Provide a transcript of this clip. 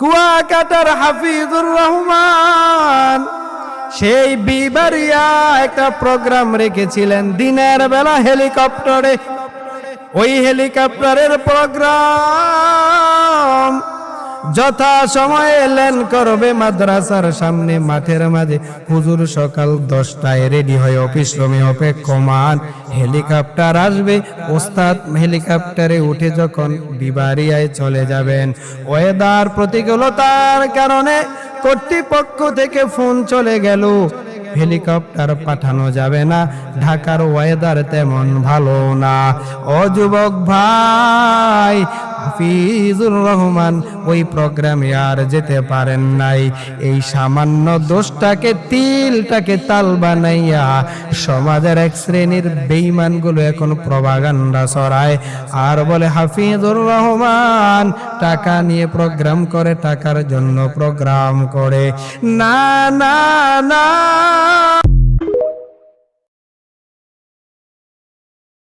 কুয়াকাটার হাফিজুর রহমান। সেই বিবারিয়া একটা প্রোগ্রাম রেখেছিলেন দিনের বেলা হেলিকপ্টারে। ওই হেলিকপ্টারের প্রোগ্রাম যথা সময় ল্যান্ড করবে মাদ্রাসার সামনে, মাঠের মাঝে। হুজুর সকাল দশটায় রেডি হয়ে অফিস রুমে অপেক্ষমান। হেলিকপ্টার আসবে। ওস্তাদ হেলিকপ্টারে উঠে যখন বিবারিয়ায় চলে যাবেন ওয়েদার প্রতিকূলতার কারণে কর্তৃপক্ষ থেকে ফোন চলে গেল। হেলিকপ্টার পাঠানো যাবে না। ঢাকার ওয়েদার তেমন ভালো না। ও যুবক ভাই হাফিজুর রহমান, ওই প্রোগ্রামে আর যেতে পারেন নাই। এই সামান্য দোষটাকে, তিলটাকে তাল বানাইয়া সমাজের এক শ্রেণির বেইমানগুলো এখন প্রভাগান্ডা ছড়ায়। আর বলে, হাফিজুর রহমান, টাকা নিয়ে প্রোগ্রাম করে, টাকার জন্য প্রোগ্রাম করে। না না না